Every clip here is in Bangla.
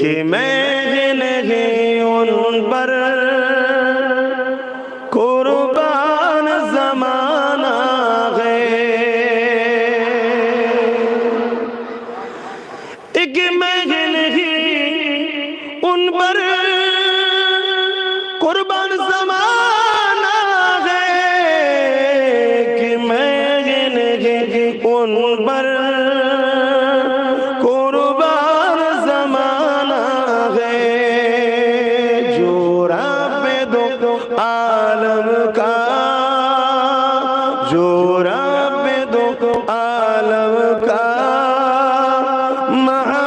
कि मैं जिन्हें उन पर Muhammad.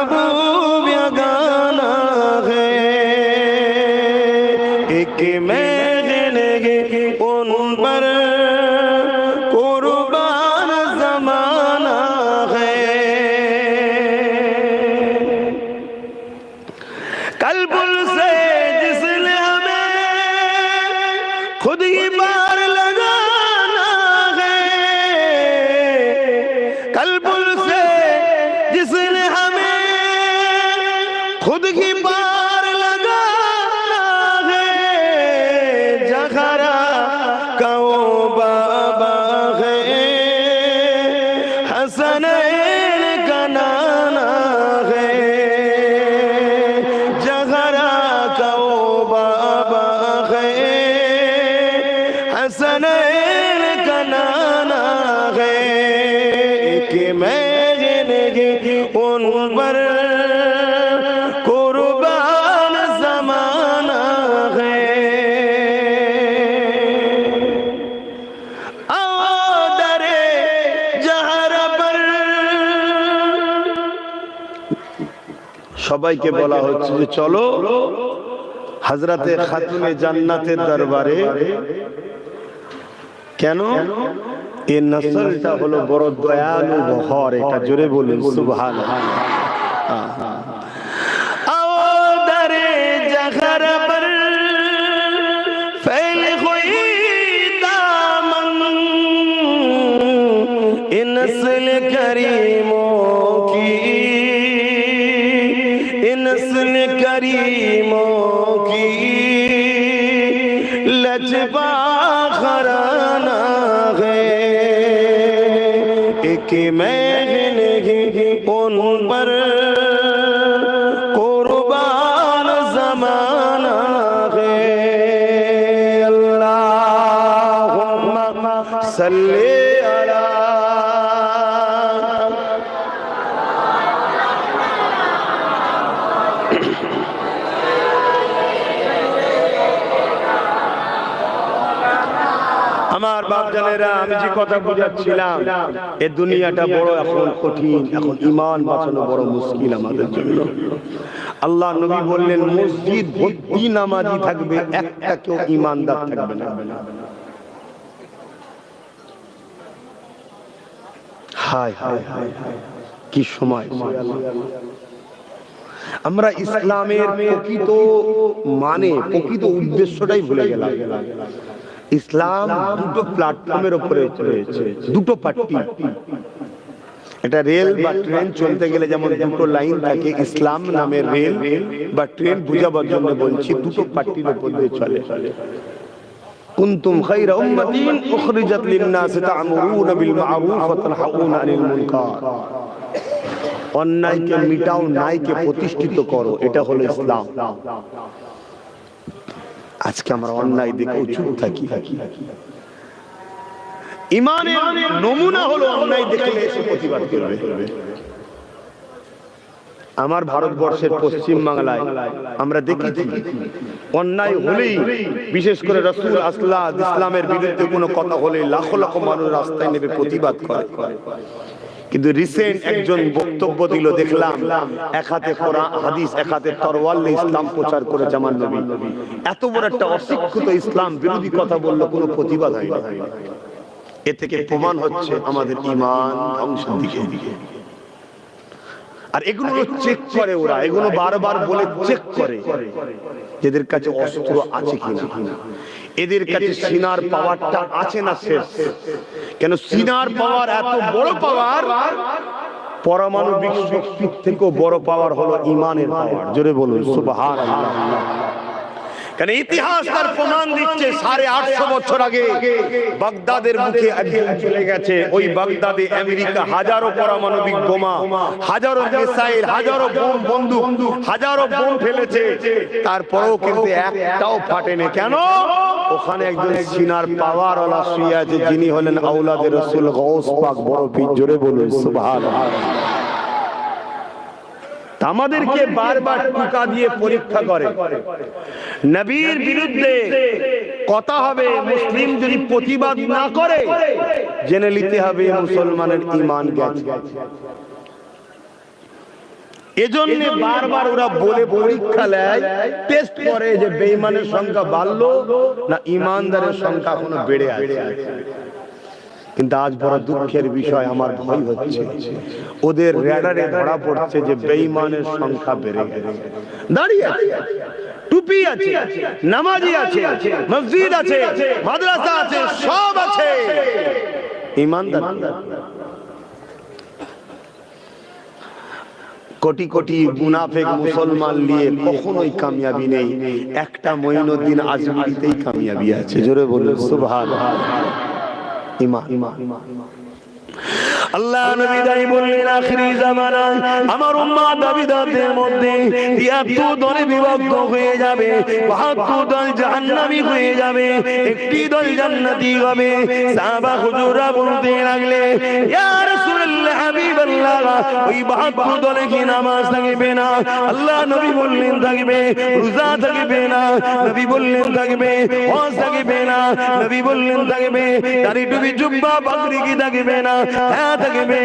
حسنين সবাইকে বলা হচ্ছে যে চলো হাজরাতে খাতুনে জান্নাতের দরবারে। কেন? এর নসলটা হলো বড় দয়ালু ঘর এটা জোরে বলুন সুবহান। আহা আও দারে জাহরা میں نہیں ان پر قربان زمانہ ہے۔ اللہ আমি যে কথা এ দুনিয়াটা বড় এখন কঠিন, এখন ইমান বাঁচানো বড় মুশকিল আমাদের জন্য। আল্লাহ নবী বললেন, মসজিদ ভর্তি নামাজি থাকবে, একটা কেউ ইমানদার থাকবে না। হায় হায় হায়, কি সময়। আমরা ইসলামের প্রকৃত মানে প্রকৃত উদ্দেশ্যটাই ভুলে গেলাম। ইসলাম দুটো প্ল্যাটফর্মের উপরে রয়েছে দুটো পার্টি এটা রেল বা ট্রেন চলতে গেলে যেমন দুটো লাইন থাকে ইসলাম নামের রেল বা ট্রেন বুঝাবার জন্য বলছি দুটো পার্টির উপর দিয়ে চলে। কুনতুম খায়রা উম্মাতিন উখরিজাত লিন-নাস তা'মুরুনা বিল মা'রুফ ওয়া তানহাউনা আনিল মুনকার। অন্যায়কে মিটাও ন্যায়কে প্রতিষ্ঠিত করো। এটা হলো ইসলাম। আজকে আমরা অন্যায় দেখে চুপ থাকি। ইমানের নমুনা হলো অন্যায় দেখলে প্রতিবাদ করবে। আমার ভারতবর্ষের পশ্চিম বাংলায় আমরা দেখেছি, অন্যায় হলেই, বিশেষ করে রসুল আসলা ইসলামের বিরুদ্ধে কোনো কথা হলে লাখো লাখো মানুষ রাস্তায় নেবে প্রতিবাদ করে। কিন্তু রিসেন্ট একজন বক্তব্য দিল, দেখলাম, এক হাতে কোরআন, হাদিস, এক হাতে তরওয়াল ইসলাম প্রচার করে জামান নবী। এত বড় একটা অশিক্ষিত ইসলাম বিরোধী কথা বলল কোনো প্রতিবাদ হয় না। এ থেকে প্রমাণ হচ্ছে আমাদের ইমান ধ্বংসের দিকে। আর এগুলো চেক করে ওরা, এগুলো বারবার বলে চেক করে এদের কাছে অস্ত্র আছে কিনা। এদের কাছে সিনার পাওয়ারটা আছে না শেষ? কেন সিনার পাওয়ার এত বড় পাওয়ার? পরমাণবিক শক্তির থেকেও বড় পাওয়ার হলো ইমানের পাওয়ার। জোরে বলুন সুবহান কারণ ইতিহাস তার প্রমাণ দিচ্ছে সাড়ে আটশো বছর আগে বাগদাদের মুখে চলে গেছে। ওই বাগদাদে আমেরিকা হাজারো বোমা, হাজারো মিসাইল, হাজারো বোম হাজারো বোম ফেলেছে। তারপরেও কিন্তু একটাও ফাটেনি। কেন? ওখানে একজন সিনার পাওয়ার ওলা শুয়ে আছে, যিনি হলেন আউলাদের রসুল গৌস পাক। বড় পীর জোরে বলুন, সুবহানাল্লাহ। আমাদেরকে বারবার টুকা দিয়ে পরীক্ষা করে। নবীর বিরুদ্ধে কথা হবে, মুসলিম যদি প্রতিবাদ না করে, জেনে নিতে হবে মুসলমানের ইমান গেছে। এজন্য বারবার ওরা বলে পরীক্ষা নেয় টেস্ট করে যে বেঈমানের সংখ্যা বাড়লো না ইমানদারের সংখ্যা এখনও বেড়ে আছে। কিন্তু আজ বড় দুঃখের বিষয় আমার ভয় হচ্ছে। ওদের রেডারে ধরা পড়ছে যে বেঈমানের সংখ্যা বেড়ে গেছে। দাঁড়িয়ে টুপি আছে। নামাজি আছে। মসজিদ আছে। মাদ্রাসা আছে। সব আছে। ইমানদার। কোটি কোটি মুনাফেক মুসলমান নিয়ে কখনোই কামিয়াবি নেই। একটা মঈনুদ্দিন আজমিরিতেই কামিয়াবি আছে। জোরে বলুন। সুবহানাল্লাহ। ইমান। আল্লাহ নবী দাই বললেন, আখরি আমার উম্মাহ দাবিদারদের মধ্যে 73 দলে বিভক্ত হয়ে যাবে 72 দল জাহান্নামী হয়ে যাবে, একটি দল জান্নাতি হবে। হুজুররা বলতে লাগলে ইয়া হাবিবাল্লাহ, ওই 72 দলে কি নামাজ থাকবে না? আল্লাহ নবী বললেন, থাকবে। রোজা থাকবে না? নবী বললেন, থাকবে। হজ থাকবে না? নবী বললেন, থাকবে। দাড়ি টুপি, জুব্বা, পাগড়ি কি থাকবে না? হ্যাঁ থাকবে।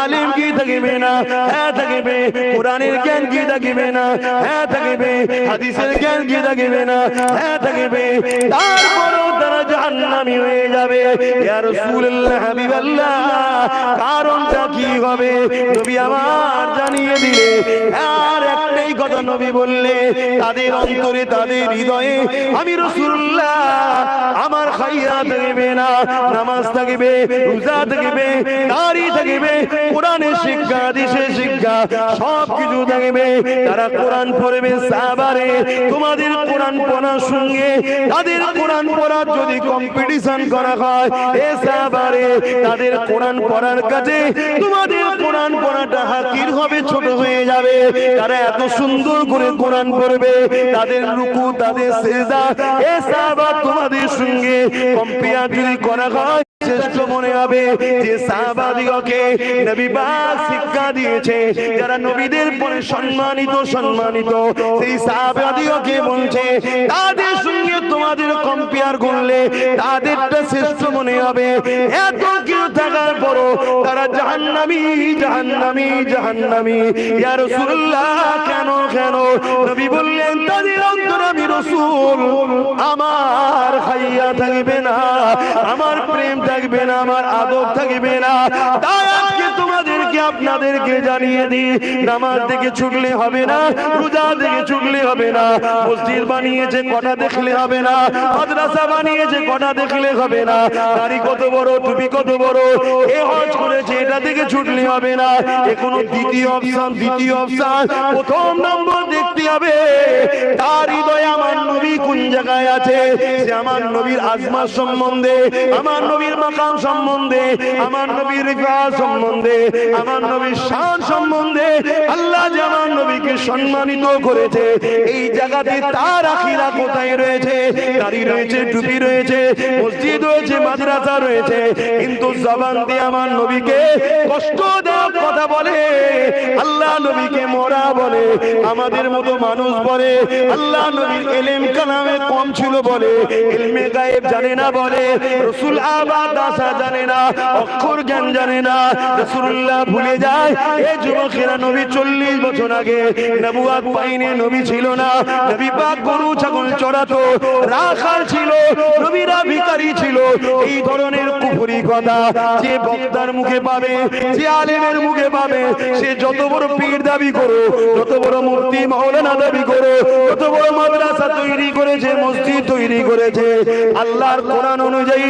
আলিম কি থাকবে না? হ্যাঁ থাকবে। কোরআনের জ্ঞান কি থাকবে না? হ্যাঁ থাকবে। হাদিসের জ্ঞান কি থাকবে না? হ্যাঁ থাকবে। তারপরেও তারা জাহান্নামী হয়ে যাবে। ইয়া রাসূলুল্লাহ, হাবিবাল্লাহ, কারণটা কি? হবে। নবী আমার জানিয়ে দিলে, আর একটাই কথা নবী বললে, তাদের অন্তরে, তাদের হৃদয়ে, আমি রাসূলুল্লাহ আমার খাইয়া থাকবে না, নামাজ থাকবে, রোজা থাকবে, দাড়ি থাকবে কোরআনের শিক্ষা দেশের শিক্ষা, সব কিছু থাকবে। তারা কোরআন পড়বে, সাহাবারে, তোমাদের কোরআন পড়ার সঙ্গে, তাদের কোরআন পড়ার যদি কম্পিটিশন করা হয়, এ সাহাবারে, তাদের কোরআন পড়ার কাছে তোমাদের কোরআন পড়াটা হাকির হবে, ছোট হয়ে যাবে। তারা এত সুন্দর করে কোরআন পড়বে, তাদের রুকু, তাদের সেজা এ সাহাবা তোমাদের সঙ্গে কম্পিয়া যদি করা হয় শ্রেষ্ঠ মনে হবে যে সাহাবাদিগকে নবী শিক্ষা দিয়েছে, যারা নবীদের পরে সম্মানিত সম্মানিত। সেই সাহাবাদিগকে বলছে, তাদের সঙ্গে তোমাদের করলে তাদেরটা শ্রেষ্ঠ মনে হবে। এত কিছু থাকার পরও তারা জাহান্নামী জাহান্নামী জাহান্নামী। কেন কেন? নবী বললেন, তাদের আমি আমার খাইয়া থাকবে না, আমার প্রেম থাকবে না আমার আদব থাকবে না। তার আজকে তোমাদেরকে আপনাদেরকে জানিয়ে দিই, নামাজ থেকে ছুটলে হবে না, রোজা থেকে ছুটলে হবে না, মসজিদ বানিয়েছে, কটা দেখলে হবে না, মাদ্রাসা বানিয়েছে, কটা দেখলে হবে না, নারী কত বড়, টুপি কত বড়, এ হজ করেছে, এটা থেকে ছুটলে হবে না এ কোনো দ্বিতীয় অপশন দ্বিতীয় অপশন, প্রথম নম্বর দেখতে হবে, তার হৃদয়ে আমার নবী কোন জায়গায় আছে? সে আমার নবীর আজমা সম্বন্ধে, আমার নবীর মাকাম সম্বন্ধে, আমার নবীর সম্বন্ধে আমার নবীর শান সম্বন্ধে, আল্লাহ যে আমার নবীকে সম্মানিত করেছে। এই জায়গাতে তার আখিরা কোথায় রয়েছে? দাড়ি রয়েছে, টুপি রয়েছে, মসজিদ রয়েছে, মাদ্রাসা রয়েছে। কিন্তু জবান দিয়ে আমার নবীকে কষ্ট দেওয়ার কথা বলে, আল্লাহ নবীকে মরা বলে, আমাদের মতো মানুষ বলে, আল্লাহ নবীর এলেম কালামে কম ছিল বলে ইলমে গায়েব জানে না বলে, রসুল আবাদ আশা জানে না, অক্ষর জ্ঞান জানে না, রসুল্লাহ ভুলে যায়। এই যুবকেরা নবী চল্লিশ বছর আগে নবুয়াত পাইনি নবী ছিল না। নবী পাক গরু, ছাগল চড়াতো, রাখাল ছিল, নবীরা ভিখারি ছিল। এই ধরনের কুফরি কথা যে বক্তার মুখে পাবে, যে আলেমের মুখে পাবে, সে যত বড় পীর দাবি করো, যত বড় মূর্তি মাওলানা দাবি করো, যত বড় মাদ্রাসা তৈরি করেছে, মসজিদ তৈরি করেছে, আল্লাহর কোরআন অনুযায়ী,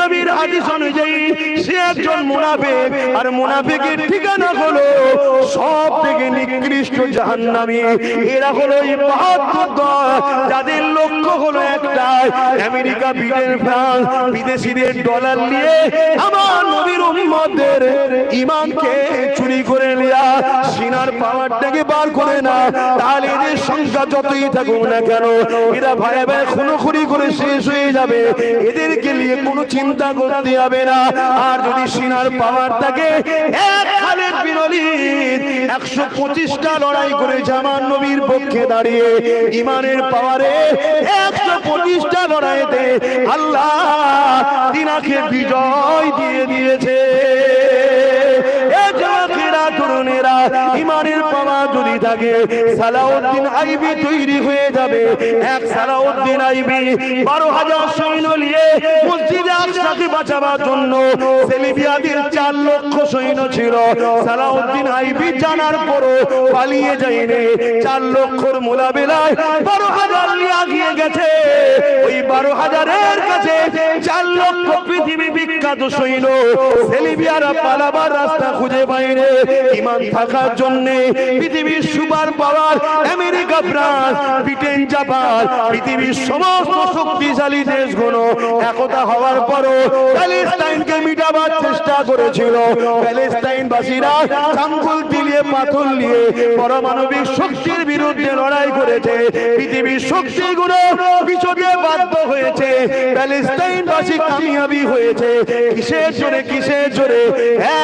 নবীর হাদিস অনুযায়ী, সে একজন মুনাফিক। আর মুনাফিকের ঠিকানা হলো, সব থেকে নিকৃষ্ট জাহান্নামী। এরা হলো এই বাহাত্তর দল যাদের লক্ষ্য হলো একটাই, আমেরিকা, ব্রিটেন, ফ্রান্স, বিদেশিদের ডলার নিয়ে আমার নবীর উম্মতদের ইমানকে চুরি করে নেয়া, সিনার পাওয়ারটাকে বার করে না তাহলে এদের সংখ্যা যতই থাকুক না কেন, এরা ভাই ভাই খুনোখুনি করে শেষ হয়ে যাবে। এদেরকে নিয়ে কোনো চিন্তা করতে হবে না। আর যদি সিনার পাওয়ার থাকে এক খালের বিরলিত একশো পঁচিশটা লড়াই করে জামান নবীর পক্ষে দাঁড়িয়ে ইমানের পাওয়ারে একশো পঁচিশটা লড়াইতে আল্লাহ তিনাকে বিজয় দিয়ে দিয়েছে। এ জাতিরা তরুণেরা ইমানের যদি থাকে সালাউদ্দিন আইবি তৈরি হয়ে যাবে। এক সালাউদ্দিন আইবি বারো হাজার সৈন্য নিয়ে মসজিদে একসাথে বাঁচাবার জন্য। সেলিবিয়াদের চার লক্ষ সৈন্য ছিল। সালাউদ্দিন আইবি জানার পরও পালিয়ে যায়নি। চার লক্ষর মোলাবেলায় বারো হাজার নিয়ে আগিয়ে গেছে। ওই বারো হাজারের কাছে চার লক্ষ পৃথিবী বিখ্যাত সৈন্য। সেলিবিয়ারা পালাবার রাস্তা খুঁজে পায়নি। ইমান থাকার জন্য পৃথিবীর super power America, France, Britain, Japan, পৃথিবীর সমস্ত শক্তিশালী দেশগুলো একতা হওয়ার পরও প্যালেস্টাইনকে মিটাবার চেষ্টা করেছিল। প্যালেস্টাইনবাসীরা চাঙ্গুল দিলিয়ে পাথর নিয়ে পারমাণবিক শক্তির বিরুদ্ধে লড়াই করেছে। পৃথিবীর শক্তিগুলো পিছনে বাধ্য হয়েছে। প্যালেস্টাইনবাসী কামিয়াবি হয়েছে। কিসের জোরে কিসের জোরে?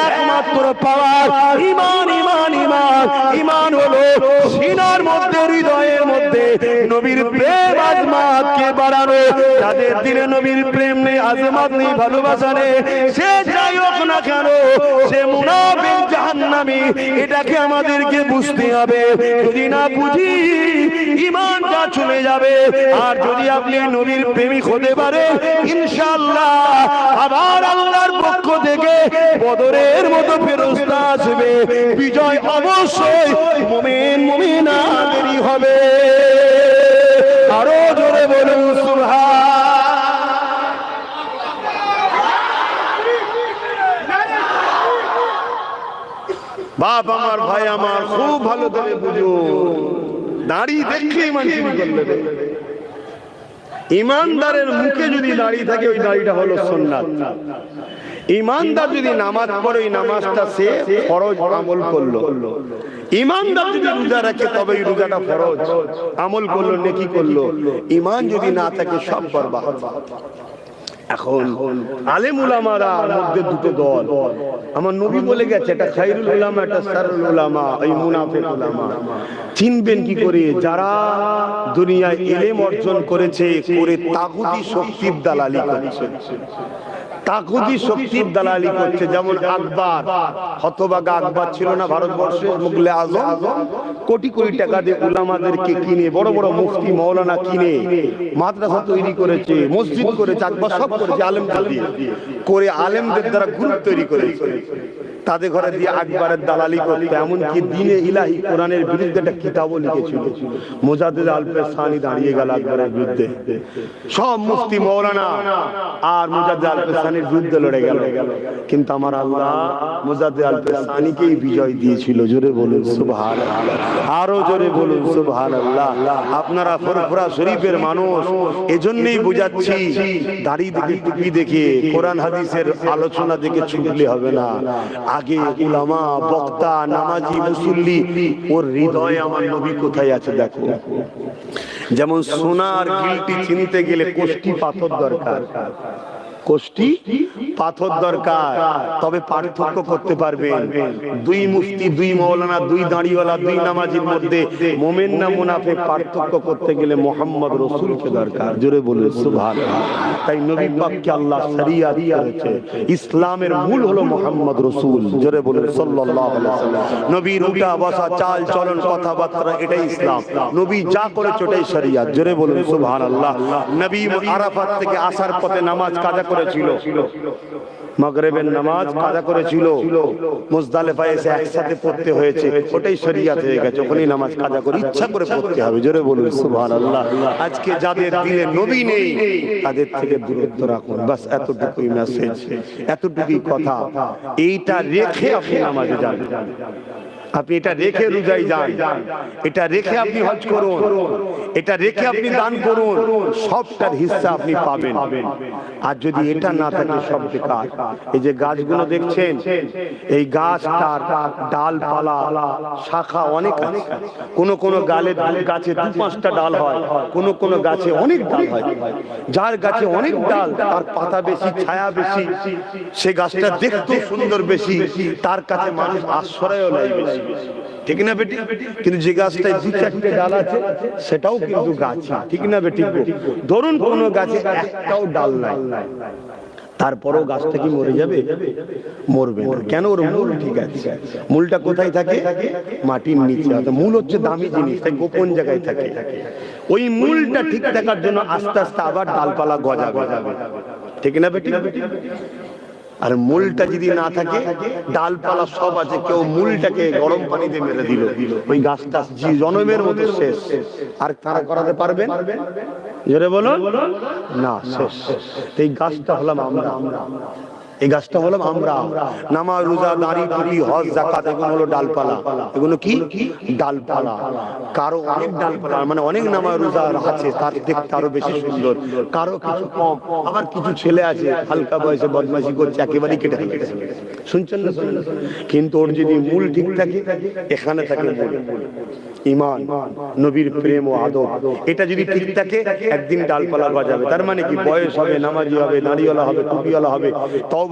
একমাত্র পাওয়ার ইমান ইমান ইমান ইমান। হলো, সিনার মধ্যে, হৃদয়ের মধ্যে নবীর প্রেম আজমাতকে বাড়ানো। যাদের দিলে নবীর প্রেম নেই, আজমাত নেই, ভালোবাসা নেই, সে যাই হোক না কেন, সে মুনাফিক জাহান্নামী, এটাকে আমাদেরকে বুঝতে হবে। যদি না বুঝি ইমানটা চলে যাবে। আর যদি আপনি নবীর প্রেমিক হতে পারে ইনশাআল্লাহ, আবার থেকে বদরের মতো ফেরস্তা আসবে। বিজয় অবশ্যই মুমিন, মুমিনাদেরই হবে। আরও জোরে বলুন, সুবহান। বাপ আমার, ভাই আমার, খুব ভালো করে বুঝো। দাঁড়িয়ে করলে ইমানদারের মুখে যদি দাঁড়িয়ে থাকে, ওই দাড়িটা হলো সোননাথ ইমানদার যদি নামাজ পড়ে, ওই নামাজটা সে ফরজ আমল করল। ইমানদার যদি রোজা রাখে তবে এই রোজাটা ফরজ আমল করল, নেকি করল। ইমান যদি না থাকে, সব বরবাদ। এখন আলেম উলামারা মধ্যে দুটো দল। আমার নবী বলে গেছে এটা খাইরুল উলামা এটা সারুল উলামা, এই মুনাফিক উলামা। চিনবেন কি করে? যারা দুনিয়ায় ইলম অর্জন করেছে, করে তাগুতি শক্তির দালালি করছে। তাকুদি শক্তির দালালি করছে যেমন আকবর। হতবাগা আকবর ছিল না ভারতবর্ষের মুগলে আজম? কোটি কোটি টাকা দিয়ে উলামাদেরকে কিনে বড় বড় মুফতি মৌলানা কিনে মাদ্রাসা তৈরি করেছে মসজিদ করেছে আকবর সব করেছে আলেমদের দিয়ে। করে আলেমদের দ্বারা গ্রুপ তৈরি করেছে। তাদের ঘরে দিয়ে আকবরের দালালি করতো। এমনকি দিনে ইলাহি কোরআনের বিরুদ্ধে একটা কিতাবও লিখেছিল। মোজাদ্দেদ আলফে সানি দাঁড়িয়ে গেল আকবরের বিরুদ্ধে। সব মুফতি মৌলানা আর মুজাদ্দেদ আলফে সানির বিরুদ্ধে লড়ে গেল। কিন্তু আমার আল্লাহ মুজাদ্দেদ আলফে সানিকেই বিজয় দিয়েছিল। জোরে বলুন সুবহান আরও জোরে বলুন সুবহান আল্লাহ আপনারা ফুরফুরা শরীফের মানুষ, এজন্যই বুঝাচ্ছি, দাড়ি দেখে, টুপি দেখে, কোরআন, হাদিসের আলোচনা দেখে ছুটলে হবে না। আগে উলামা, বক্তা, নামাজি, মুসল্লি, ওর হৃদয় আমার নবী কোথায় আছে দেখো। যেমন সোনার গিলটি চিনতে গেলে কোষ্টি পাথর দরকার। কোষ্টি পাথর দরকার। তবে পার্থক্য করতে পারবেন দুই মুফতি, দুই মৌলানা দুই দাঁড়িওয়ালা, দুই নামাজির মধ্যে মোমেন না মুনাফে পার্থক্য করতে গেলে মোহাম্মদ রসুলকে দরকার। জোরে বলে সুভান তাই নবী পাককে আল্লাহ শরিয়াত করেছে। ইসলামের মূল হলো মোহাম্মদ রসুল। জোরে বলে সাল্লাল্লাহু আলাইহি ওয়াসাল্লাম। নবীর উঠা বসা, চাল, চলন, কথাবার্তা, এটাই ইসলাম। নবী যা করেছে, ওটাই শরিয়াত। জোরে বলুন, সুবহানাল্লাহ। নবী আরাফাত থেকে আসার পথে নামাজ কাজা করেছিল। মাগরিবের নামাজ কাজা করেছিল। মুজদালিফা এসে একসাথে পড়তে হয়েছে। ওটাই শরিয়াত হয়ে গেছে। ওখানেই নামাজ কাজা করে ইচ্ছা করে পড়তে হবে। জোরে বলুন, সুবহানাল্লাহ। আজকে যাদের দিলে নবী নেই, তাদের থেকে দূরত্ব রাখুন। বাস এতটুকুই মেসেজ এতটুকুই কথা। এইটা রেখে আপনি নামাজে যান। আপনি এটা রেখে রোজাই যান। এটা রেখে আপনি হজ করুন। এটা রেখে আপনি দান করুন। সবটার হিস্সা আপনি পাবেন। আর যদি এটা না থাকে সব বেকার। এই যে গাছগুলো দেখছেন এই গাছটার ডালপালা শাখা অনেক আছে। কোন কোন গালে গাছে দু পাঁচটা ডাল হয়। কোন কোন গাছে অনেক ডাল হয়। যার গাছে অনেক ডাল তার পাতা বেশি ছায়া বেশি সে গাছটা দেখতে সুন্দর বেশি। তার কাছে মানুষ আশ্রয়ও নেয়। বেশি ঠিক না বেটি? কিন্তু যে গাছটায় দু চারটে ডাল আছে, সেটাও কিন্তু গাছ ঠিক না বেটি? ধরুন কোন গাছে একটাও ডাল নাই। তারপরও গাছটা কি মরে যাবে? মরবে কেন ওর মূল ঠিক আছে? মূলটা কোথায় থাকে? মাটির নিচে। মূল হচ্ছে দামি জিনিস, তাই গোপন জায়গায় থাকে। ওই মূলটা ঠিক থাকার জন্য আস্তে আস্তে আবার ডালপালা গজা গজাবে। ঠিক না বেটি? আর মূলটা যদি না থাকে ডালপালা সব আছে কেউ মূলটাকে গরম পানিতে মেরে দিল। ওই গাছটা জি জনমের মতো শেষ। আর তারা করাতে পারবেন? জোরে বলো না শেষ। তো এই গাছটা হলাম আমরা। এই গাছটা হলাম আমরা। নামা রোজা, দাঁড়ি, টুপি, হজ জাকাত এগুলো হলো ডালপালা। এগুলো কি? ডালপালা। কারও অনেক ডালপালা মানে অনেক নামা রোজা আছে, তার দেখতে আরও বেশি সুন্দর। কারও কিছু কম, আবার কিছু ছেলে আছে, হালকা বয়সে বদমাশি করছে, একেবারেই কেটে ফেলেছে। শুনছেন না? কিন্তু ওর যদি মূল ঠিক থাকে, এখানে থাকে ইমান, নবীর প্রেম ও আদব। এটা যদি ঠিক থাকে, একদিন ডালপালা গজাবে। তার মানে কি? বয়স হবে, নামাজি হবে, দাঁড়িওয়ালা হবে, টুপিওয়ালা হবে, তওবা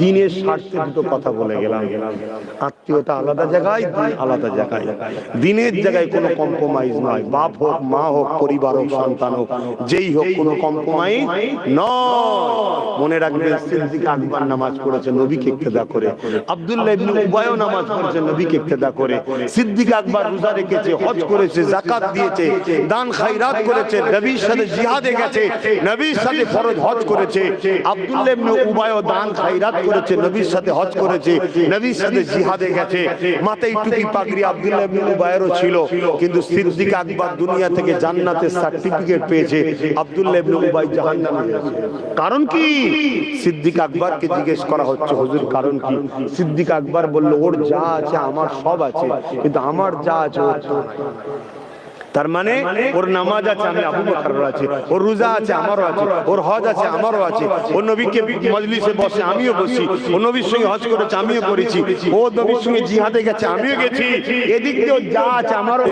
দিনের স্বার্থে দুটো কথা বলে গেলাম। আত্মীয়তা আলাদা জায়গায়, দিন আলাদা জায়গায়। দিনের জায়গায় কোনো কম্প্রোমাইজ নয়। বাপ হোক, মা হোক, পরিবার হোক, সন্তান হোক, যেই হোক কোনো কম্প্রোমাইজ নয়। মনে রাখবেন, সিদ্দিক আকবর নামাজ পড়েছে, নবীকে ইক্তেদা করে। আব্দুল্লাহ ইবনে উবায়ও নামাজ পড়েছে, নবীকে ইক্তেদা করে। সিদ্দিক আকবর রোজা রেখেছে, হজ করেছে, যাকাত দিয়েছে, দান খায়রাত করেছে, নবীর সাথে জিহাদে গেছে, নবীর সাথে ফরজ হজ করেছে। আব্দুল্লাহ ইবনে উবায়ও দান খায়রাত করেছে নবীর সাথে হজ করেছে নবীর সাথে জিহাদে গেছে। মাথায় টুপি পাগড়ি আব্দুল্লাহ ইবনে উবায়েরও ছিল কিন্তু সিদ্দিক আকবর দুনিয়া থেকে জান্নাতের সার্টিফিকেট পেয়েছে আব্দুল্লাহ ইবনে উবাই জাহান্নামে কারণ কি? সিদ্দিক আকবরকে জিজ্ঞেস করা হচ্ছে হুজুর কারণ কি? সিদ্দিক আকবর বলল ওর যা আছে আমার সব আছে কিন্তু আমার যা আছে ওর নাই। তার মানে ওর নামাজ আছে আমি আবু বকরের আছে ওর রোজা আছে আমারও আছে ওর হজ আছে আমারও আছে ওর নবীকে মজলিসে বসে আমিও বসি ও নবীর সঙ্গে হজ করেছে আমিও করেছি, ও নবীর সঙ্গে জিহাদে গেছে, আমিও গেছি। এদিক দিয়ে যা আছে আমারও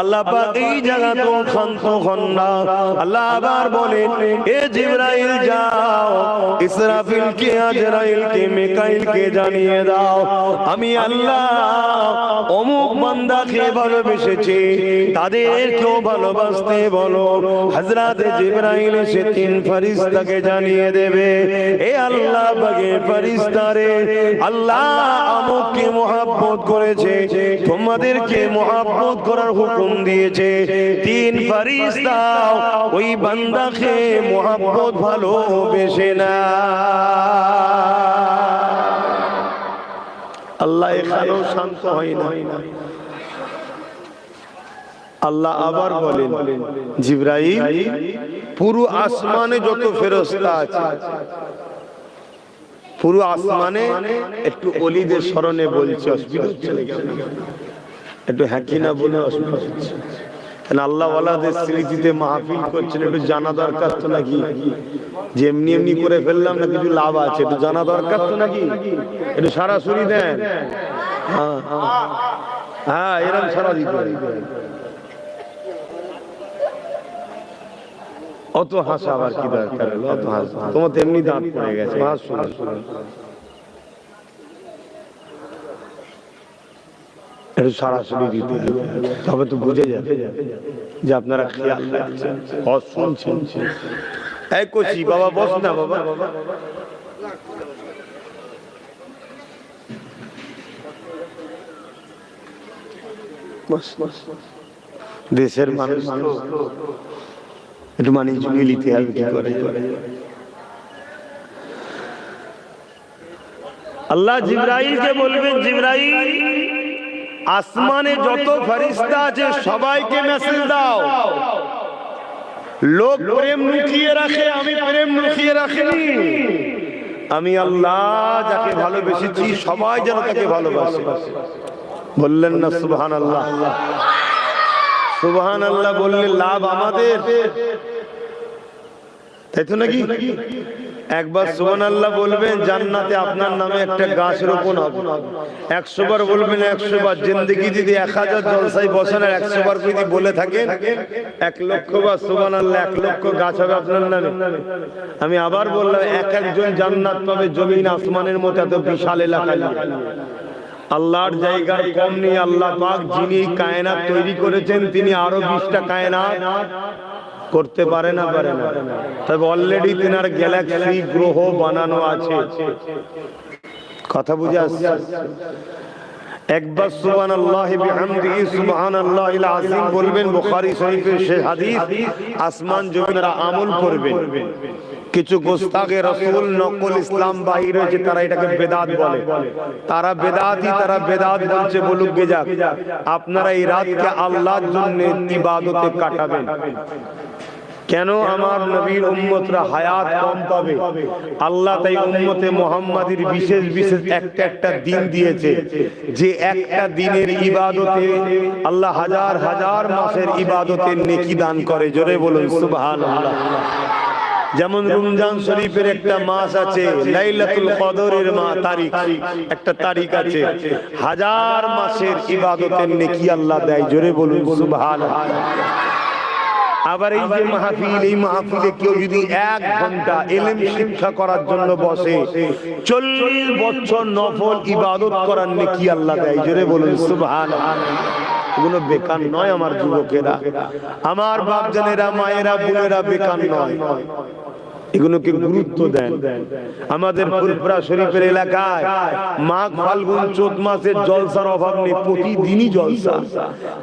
আল্লাহ পাক এই জায়গা তো খান্ত খন্ডা আল্লাহ আবার বলেন, এ জিবরাইল যাও ইসরাফিল কে আজরাইল কে মিকাইল কে জানিয়ে দাও। আমি আল্লাহ অমুক বান্দাকে ভালোবেসেছি, তাদেরকেও ভালোবাসতে বলো। হযরত জিবরাইল এসে তিন ফেরেশতাকে জানিয়ে দেবে, এ আল্লাহ পাকে ফেরেশতারে, আল্লাহ আমুককে মহব্বত করেছে, তোমাদেরকে মহব্বত করার হুকুম দিয়েছে। তিন ফেরেশতা ওই বান্দাকে মহব্বত ভালোবেসে না। আল্লাহ এখানেও শান্ত হয় না। আল্লাহ আবার বলেন, জিব্রাইল, পুরো আসমানে যত ফেরস্তা আছে পুরো আসমানে একটু অলিদের স্মরণে বলছে, অসুবিধা হচ্ছে একটু হ্যাকি না বলে অসুবিধা হচ্ছে। আল্লাহ স্মৃতিতে মাহফিল করছেন, একটু জানা দরকার যে এমনি এমনি করে ফেললাম না, কিছু লাভ আছে, একটু জানা দরকার তো নাকি? একটু সারাসরি দেন। হ্যাঁ হ্যাঁ। এরকম সারা দিতে অত হাসা আবার কি দরকার হলো? অত হাসা। তোমার তো এমনি দাঁত পড়ে গেছে। হাস শুনো একটু সরাসরি দিতে। তবে তো বুঝে যাবে যে আপনারা খেয়াল রাখছেন হজ শুনছেন এই কচি বাবা বস না বাবা। দেশের মানুষ একটু মানি চুনিয়ে নিতে করে। আল্লাহ জিব্রাইলকে বলবেন, জিব্রাইল, আসমানে যত ফেরেশতা আছে সবাইকে মেসেজ দাও। লোক প্রেম লুকিয়ে রাখে, আমি প্রেম লুকিয়ে রাখিনি। আমি আল্লাহ যাকে ভালোবেসেছি, সবাই যেন তাকে ভালোবাসে। বললেন না সুবহান আল্লাহ সুবহান আল্লাহ বললে লাভ আমাদের। তাই তো নাকি? একবার সুবহান আল্লাহ বলবেন, জান্নাতে আপনার নামে একটা গাছ রোপণ হবে। একশো বার বলবেন একশো বার জিন্দগি যদি এক হাজার জলসাই বসেন আর একশো বার যদি বলে থাকেন, এক লক্ষ বার সুবহান আল্লাহ এক লক্ষ গাছ হবে আপনার নামে। আমি আবার বললাম, এক একজন জান্নাত পাবে জমিন আসমানের মতো, এত বিশাল এলাকায়। আল্লাহর জায়গার কম নেই, আল্লাহ পাক যিনি কায়নাত তৈরি করেছেন, তিনি আরও বিশটা কায়নাত করতে পারে না পারে না। তবে অলরেডি তিনার গ্যালাক্সি গ্রহ বানানো আছে। কথা বুঝে আসছে একবার সুবহানাল্লাহি বিহামদিহি সুবহানাল্লাহিল আযীম বলবেন, বুখারী শরীফের সেই হাদিস, আসমান জমিনেরা আমল করবেন কিছু গোস্তাগে রসুল নকল ইসলাম বাহির হয়েছে, তারা এটাকে বেদাত বলে। তারা বেদাতই, তারা বেদাত বলছে, বলুক গে যাক। আপনারা এই রাতকে আল্লাহর জন্য ইবাদতে কাটাবেন। কেন আমার নবীর উম্মতরা হায়াত কম পাবে? আল্লাহ তাই উম্মতে মোহাম্মদের বিশেষ বিশেষ একটা একটা দিন দিয়েছে যে একটা দিনের ইবাদতে আল্লাহ হাজার হাজার মাসের ইবাদতের নেকি দান করে। জোরে বলুন সুবহানাল্লাহ। যেমন রমজান শরীফের একটা মাস আছে লাইলাতুল কদরের মা তারিখ। একটা তারিখ আছে। হাজার মাসের ইবাদতের নেকি আল্লাহ দেয়। জোরে বলুন সুবহানাল্লাহ। আবার এই যে মাহফিল, এই মাহফিলে কেউ যদি এক ঘণ্টা এলেম শিক্ষা করার জন্য বসে, চল্লিশ বছর নফল ইবাদত করার নেকি আল্লাহ দেয়, জোরে বলুন সুবহান এগুলো নয় আমার যুবকেরা। আমার বাপজানেরা, মায়েরা, বোনেরা বেকার নয়। এগুলোকে গুরুত্ব দেন। আমাদের ফুরফুরা শরীফের এলাকায় মাঘ ফাল্গুন চোদ্দ মাসের জলসার অভাব নেই, প্রতিদিনই জলসা।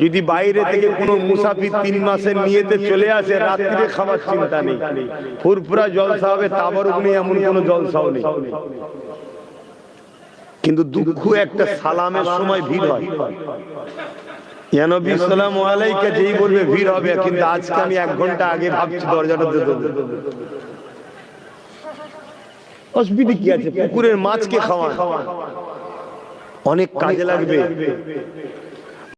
যদি বাইরে থেকে কোনো মুসাফির তিন মাসের নিয়েতে চলে আসে, রাত্রিরে খাবার চিন্তা নেই। ফুরফুরা জলসা হবে, তাবরুক নেই, এমন কোনো জলসাও নেই। কিন্তু দুঃখ একটা সালামের সময় ভিড় হয়। যেই বলবে ভিড় হবে, কিন্তু আজকে আমি এক ঘণ্টা আগে ভাবছি দরজাটা দেবো। অসুবিধে কি আছে? পুকুরের মাছকে খাওয়ান। অনেক কাজে লাগবে।